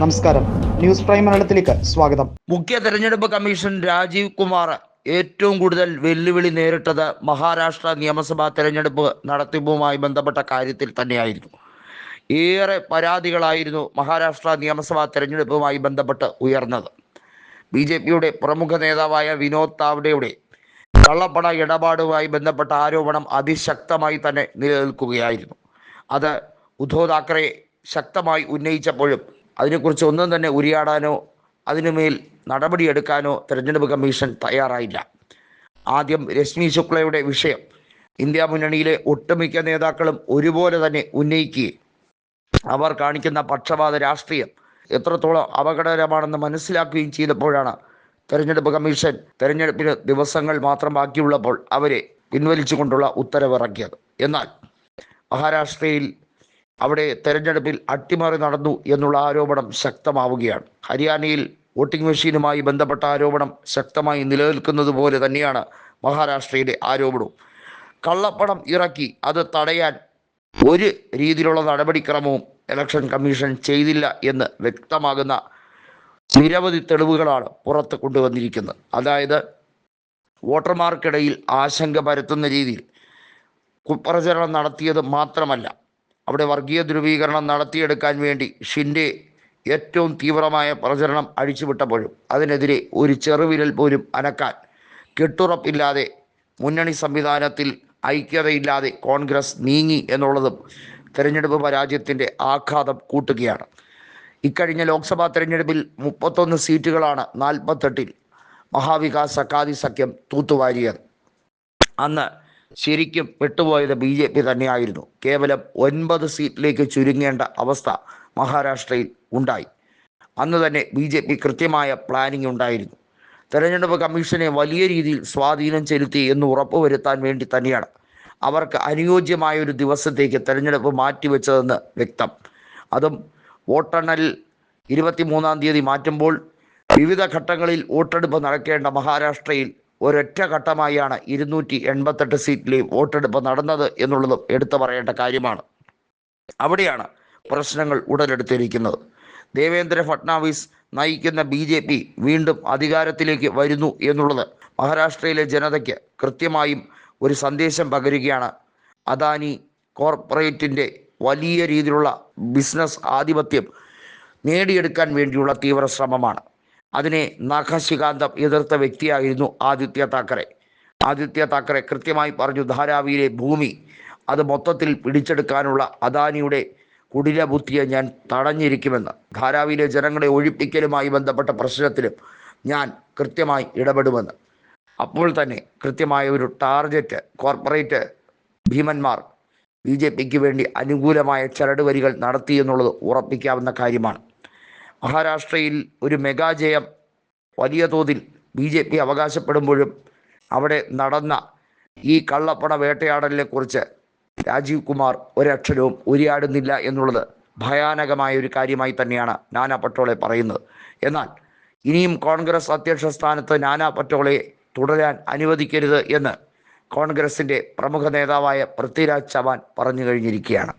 നമസ്കാരം. News prime മലയാളത്തിലേക്ക് സ്വാഗതം. മുഖ്യ തെരഞ്ഞെടുപ്പ് കമ്മീഷൻ രാജീവ് കുമാർ ഏറ്റവും കൂടുതൽ വെല്ലുവിളി നേരിട്ടത് മഹാരാഷ്ട്ര നിയമസഭാ തെരഞ്ഞെടുപ്പ് നടത്തിപ്പുമായി ബന്ധപ്പെട്ട കാര്യത്തിൽ തന്നെയായിരുന്നു. ഏറെ പരാതികളായിരുന്നു മഹാരാഷ്ട്ര നിയമസഭാ തെരഞ്ഞെടുപ്പുമായി ബന്ധപ്പെട്ട് ഉയർന്നത്. ബി ജെ പിയുടെ പ്രമുഖ നേതാവായ വിനോദ് താവ്ഡെയുടെ കള്ളപ്പണ ഇടപാടുമായി ബന്ധപ്പെട്ട ആരോപണം അതിശക്തമായി തന്നെ നിലനിൽക്കുകയായിരുന്നു. അത് ഉദ്ധവ് താക്കറെ ശക്തമായി ഉന്നയിച്ചപ്പോഴും അതിനെക്കുറിച്ച് ഒന്നും തന്നെ ഉരിയാടാനോ അതിനുമേൽ നടപടിയെടുക്കാനോ തെരഞ്ഞെടുപ്പ് കമ്മീഷൻ തയ്യാറായില്ല. ആദ്യം രശ്മി ശുക്ലയുടെ വിഷയം ഇന്ത്യ മുന്നണിയിലെ ഒട്ടുമിക്ക നേതാക്കളും ഒരുപോലെ തന്നെ ഉന്നയിക്കുകയും അവർ കാണിക്കുന്ന പക്ഷപാത രാഷ്ട്രീയം എത്രത്തോളം അപകടകരമാണെന്ന് മനസ്സിലാക്കുകയും ചെയ്തപ്പോഴാണ് തെരഞ്ഞെടുപ്പ് കമ്മീഷൻ തെരഞ്ഞെടുപ്പിന് ദിവസങ്ങൾ മാത്രം ബാക്കിയുള്ളപ്പോൾ അവരെ പിൻവലിച്ചുകൊണ്ടുള്ള ഉത്തരവിറക്കിയത്. എന്നാൽ മഹാരാഷ്ട്രയിൽ അവിടെ തെരഞ്ഞെടുപ്പിൽ അട്ടിമറി നടന്നു എന്നുള്ള ആരോപണം ശക്തമാവുകയാണ്. ഹരിയാനയിൽ വോട്ടിംഗ് മെഷീനുമായി ബന്ധപ്പെട്ട ആരോപണം ശക്തമായി നിലനിൽക്കുന്നത് പോലെ തന്നെയാണ് മഹാരാഷ്ട്രയിലെ ആരോപണവും. കള്ളപ്പണം ഇറക്കി അത് തടയാൻ ഒരു രീതിയിലുള്ള നടപടിക്രമവും ഇലക്ഷൻ കമ്മീഷൻ ചെയ്തില്ല എന്ന് വ്യക്തമാകുന്ന നിരവധി തെളിവുകളാണ് പുറത്ത് കൊണ്ടുവന്നിരിക്കുന്നത്. അതായത് വോട്ടർമാർക്കിടയിൽ ആശങ്ക പരത്തുന്ന രീതിയിൽ കുപ്രചരണം നടത്തിയത് മാത്രമല്ല അവിടെ വർഗീയ ധ്രുവീകരണം നടത്തിയെടുക്കാൻ വേണ്ടി ഷിൻഡെ ഏറ്റവും തീവ്രമായ പ്രചരണം അഴിച്ചുവിട്ടപ്പോഴും അതിനെതിരെ ഒരു ചെറുവിരൽ പോലും അനക്കാൻ കെട്ടുറപ്പില്ലാതെ മുന്നണി സംവിധാനത്തിൽ ഐക്യതയില്ലാതെ കോൺഗ്രസ് നീങ്ങി എന്നുള്ളതും തെരഞ്ഞെടുപ്പ് പരാജയത്തിന്റെ ആഘാതം കൂട്ടുകയാണ്. ഇക്കഴിഞ്ഞ ലോക്സഭാ തെരഞ്ഞെടുപ്പിൽ മുപ്പത്തൊന്ന് സീറ്റുകളാണ് നാൽപ്പത്തെട്ടിൽ മഹാവികാസ് അക്കാദി സഖ്യം തൂത്തുവാരിയത്. അന്ന് ശരിക്കും വിട്ടുപോയത് ബി ജെ പി തന്നെയായിരുന്നു. കേവലം ഒൻപത് സീറ്റിലേക്ക് ചുരുങ്ങേണ്ട അവസ്ഥ മഹാരാഷ്ട്രയിൽ ഉണ്ടായി. അന്ന് തന്നെ ബി ജെ പി കൃത്യമായ പ്ലാനിംഗ് ഉണ്ടായിരുന്നു. തെരഞ്ഞെടുപ്പ് കമ്മീഷനെ വലിയ രീതിയിൽ സ്വാധീനം ചെലുത്തി എന്ന് ഉറപ്പുവരുത്താൻ വേണ്ടി തന്നെയാണ് അവർക്ക് അനുയോജ്യമായ ഒരു ദിവസത്തേക്ക് തെരഞ്ഞെടുപ്പ് മാറ്റിവെച്ചതെന്ന് വ്യക്തം. അതും വോട്ടെണ്ണൽ ഇരുപത്തിമൂന്നാം തീയതി മാറ്റുമ്പോൾ വിവിധ ഘട്ടങ്ങളിൽ വോട്ടെടുപ്പ് നടക്കേണ്ട മഹാരാഷ്ട്രയിൽ ഒരൊറ്റ ഘട്ടമായാണ് ഇരുന്നൂറ്റി എൺപത്തെട്ട് സീറ്റിലെ വോട്ടെടുപ്പ് നടന്നത് എന്നുള്ളതും എടുത്തു പറയേണ്ട കാര്യമാണ്. അവിടെയാണ് പ്രശ്നങ്ങൾ ഉടലെടുത്തിരിക്കുന്നത്. ദേവേന്ദ്ര ഫട്നാവിസ് നയിക്കുന്ന ബി ജെ പി വീണ്ടും അധികാരത്തിലേക്ക് വരുന്നു എന്നുള്ളത് മഹാരാഷ്ട്രയിലെ ജനതയ്ക്ക് കൃത്യമായും ഒരു സന്ദേശം പകരുകയാണ്. അദാനി കോർപ്പറേറ്റിന്റെ വലിയ രീതിയിലുള്ള ബിസിനസ് ആധിപത്യം നേടിയെടുക്കാൻ വേണ്ടിയുള്ള തീവ്ര ശ്രമമാണ് അതിനെ നഖശികാന്തം എതിർത്ത വ്യക്തിയായിരുന്നു ആദിത്യ താക്കറെ. ആദിത്യ താക്കറെ കൃത്യമായി പറഞ്ഞു ധാരാവിയിലെ ഭൂമി അത് മൊത്തത്തിൽ പിടിച്ചെടുക്കാനുള്ള അദാനിയുടെ കുടില ബുദ്ധിയെ ഞാൻ തടഞ്ഞിരിക്കുമെന്ന്. ധാരാവിയിലെ ജനങ്ങളെ ഒഴിപ്പിക്കലുമായി ബന്ധപ്പെട്ട പ്രശ്നത്തിലും ഞാൻ കൃത്യമായി ഇടപെടുമെന്ന്. അപ്പോൾ തന്നെ കൃത്യമായ ഒരു ടാർഗറ്റ് കോർപ്പറേറ്റ് ഭീമന്മാർ ബി ജെ പിക്ക് വേണ്ടി അനുകൂലമായ ചരടുവരികൾ നടത്തി എന്നുള്ളത് ഉറപ്പിക്കാവുന്ന കാര്യമാണ്. മഹാരാഷ്ട്രയിൽ ഒരു മെഗാ ജയം വലിയ തോതിൽ ബി ജെ പി അവകാശപ്പെടുമ്പോഴും അവിടെ നടന്ന ഈ കള്ളപ്പണ വേട്ടയാടലിനെ കുറിച്ച് രാജീവ് കുമാർ ഒരക്ഷരവും ഉരിയാടുന്നില്ല എന്നുള്ളത് ഭയാനകമായ ഒരു കാര്യമായി തന്നെയാണ് നാനാ പട്ടോളെ പറയുന്നത്. എന്നാൽ ഇനിയും കോൺഗ്രസ് അധ്യക്ഷ സ്ഥാനത്ത് നാനാ പട്ടോളെ തുടരാൻ അനുവദിക്കരുത് എന്ന് കോൺഗ്രസിന്റെ പ്രമുഖ നേതാവായ പൃഥ്വിരാജ് ചവാൻ പറഞ്ഞു കഴിഞ്ഞിരിക്കുകയാണ്.